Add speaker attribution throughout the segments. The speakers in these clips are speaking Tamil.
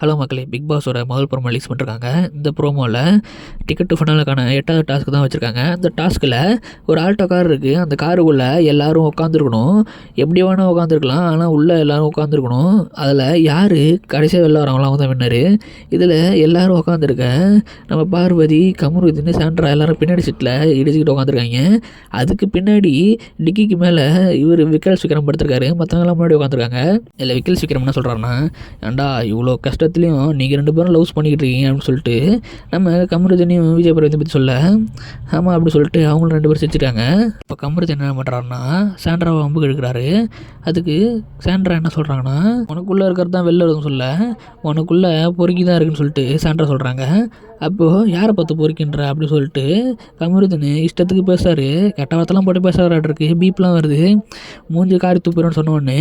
Speaker 1: ஹலோ மக்களே பிக் பாஸோட முதல் ப்ரோமோ ரிலீஸ் பண்ணிருக்காங்க. இந்த ப்ரோமோவில் டிக்கெட் டு ஃபனலுக்கான எட்டாவது டாஸ்க்கு தான் வச்சுருக்காங்க. அந்த டாஸ்கில் ஒரு ஆல்டோ கார் இருக்குது அந்த காருக்குள்ளே எல்லோரும் உட்காந்துருக்கணும் எப்படி வேணால் உட்காந்துருக்கலாம் ஆனால் உள்ளே எல்லோரும் உட்காந்துருக்கணும் அதில் யார் கடைசியாக வெளில வரவங்களாம் அவங்க தான் வின்னர் இதில் எல்லோரும் உட்காந்துருக்க நம்ம பார்வதி கமுருதின்னு சாண்ட்ரா எல்லோரும் பின்னாடி சீட்டில் இடிச்சுக்கிட்டு உட்காந்துருக்காங்க அதுக்கு பின்னாடி டிக்கிக்கு மேலே இவர் விக்கல் விக்ரம் படுத்திருக்காரு மற்றவங்களாம் முன்னாடி உட்காந்துருக்காங்க இதில் விக்கல் விக்ரம் என்ன சொல்கிறாருன்னா ஏண்டா இவ்வளோ கஷ்டத்துலையும் நீங்கள் ரெண்டு பேரும் லவ்ஸ் பண்ணிக்கிட்டு இருக்கீங்க அப்படின்னு சொல்லிட்டு நம்ம கமருதனையும் விஜய் பருவத்தை பற்றி சொல்ல. ஆமாம் அப்படி சொல்லிட்டு அவங்களும் ரெண்டு பேரும் செஞ்சுட்டாங்க இப்போ கமருதன் என்ன பண்ணுறாருன்னா சாண்ட்ராவை அம்பு எடுக்கிறாரு. அதுக்கு சாண்ட்ரா என்ன சொல்கிறாங்கன்னா உனக்குள்ளே இருக்கிறது தான் வெளில வருதுன்னு சொல்ல. உனக்குள்ளே பொறுக்கி தான் இருக்குன்னு சொல்லிட்டு சாண்ட்ரா சொல்கிறாங்க அப்போது யாரை பார்த்து பொறுக்கின்ற? அப்படின்னு சொல்லிட்டு கமருதன் இஷ்டத்துக்கு பேசுகிறாரு கெட்ட வார்த்தைலாம் போட்டு பேசுகிறாருக்கு பீப்லாம் வருது. மூஞ்சி காரி துப்புறோன்னு சொன்னோன்னு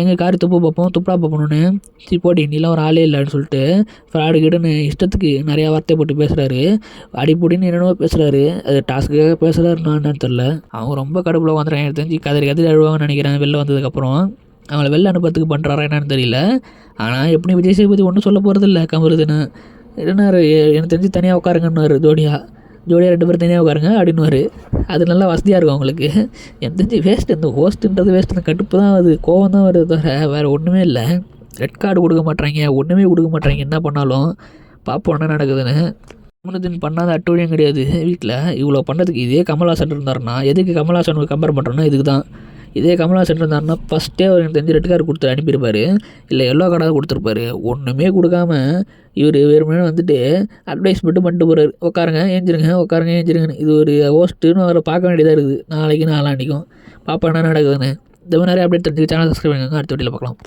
Speaker 1: எங்கள் காரி துப்பு பார்ப்போம் துப்பா பார்ப்போன்னு சி போடி நீலாம் ஒரு ஆளே இல்லை. அப்படின்னு சொல்லிட்டு ஃப்ராடு கிடுன்னு இஷ்டத்துக்கு நிறையா வார்த்தை போட்டு பேசுகிறாரு அடிப்படின்னு என்னென்னவோ பேசுகிறாரு அது டாஸ்க்குக்காக பேசுகிறாருன்னா என்னன்னு தெரில அவங்க ரொம்ப கடுப்பில் உட்காந்துறாங்க எனக்கு தெரிஞ்சு கதறி கதறி அழுவாங்கன்னு நினைக்கிறேன். வெளில வந்ததுக்கப்புறம் அவங்கள வெளில அனுப்புறதுக்கு பண்ணுறாரா என்னன்னு தெரியல. ஆனால் எப்படி விஜய் சேதுபதி ஒன்றும் சொல்ல போகிறது இல்லை கமருதுன்னு. என்ன எனக்கு தெரிஞ்சு தனியாக உட்காருங்கன்னு ஜோடியாக ஜோடியாக ரெண்டு பேரும் தனியாக உட்காருங்க அப்படின்னுவார். அது நல்லா வசதியாக இருக்கும் அவங்களுக்கு. எனக்கு தெரிஞ்சு வேஸ்ட் இந்த ஹோஸ்ட்டுன்றது வேஸ்ட் இந்த கடுப்பு தான். அது கோவம் தான் வருது தவிர வேறு ஒன்றுமே இல்லை. ரெட் கார்டு கொடுக்க மாட்டாங்க ஒன்றுமே கொடுக்க மாட்டாங்க என்ன பண்ணாலும் பார்ப்போம் என்ன நடக்குதுன்னு. கமலத்தின் பண்ணாத அட்டூழியம் கிடையாது வீட்டில் இவ்வளோ பண்ணதுக்கு இதே கமல்ஹாசன் இருந்தாருன்னா எதுக்கு கமல்ஹாசனுக்கு கம்பேர் பண்ணுறோன்னா இதுக்கு தான். இதே கமல்ஹாசன் இருந்தாருன்னா ஃபஸ்ட்டே அவர் எனக்கு தெரிஞ்சு ரெட் கார்டு கொடுத்து அனுப்பியிருப்பார். இல்லை எல்லோ கார்டாக கொடுத்துருப்பாரு. ஒன்றுமே கொடுக்காம இவர் வெறுமனே வந்துட்டு அட்வைஸ் மட்டும் பண்ணிட்டு போகிறார் உட்காருங்க ஏஞ்சிருங்க உட்காருங்க ஏஞ்சிருங்கன்னு. இது ஒரு ஹோஸ்ட்டுன்னு அவரை பார்க்க வேண்டியதாக இருக்குது. நாளைக்கு நாளான்னைக்கும். பாப்பா என்ன நடக்குதுன்னு. இந்த மாதிரி நிறைய அப்டேட் தெரிஞ்சுக்க சேனல் சப்ஸ்கிரைப் பண்ணுங்க. அடுத்த வீட்டில் பார்க்கலாம்.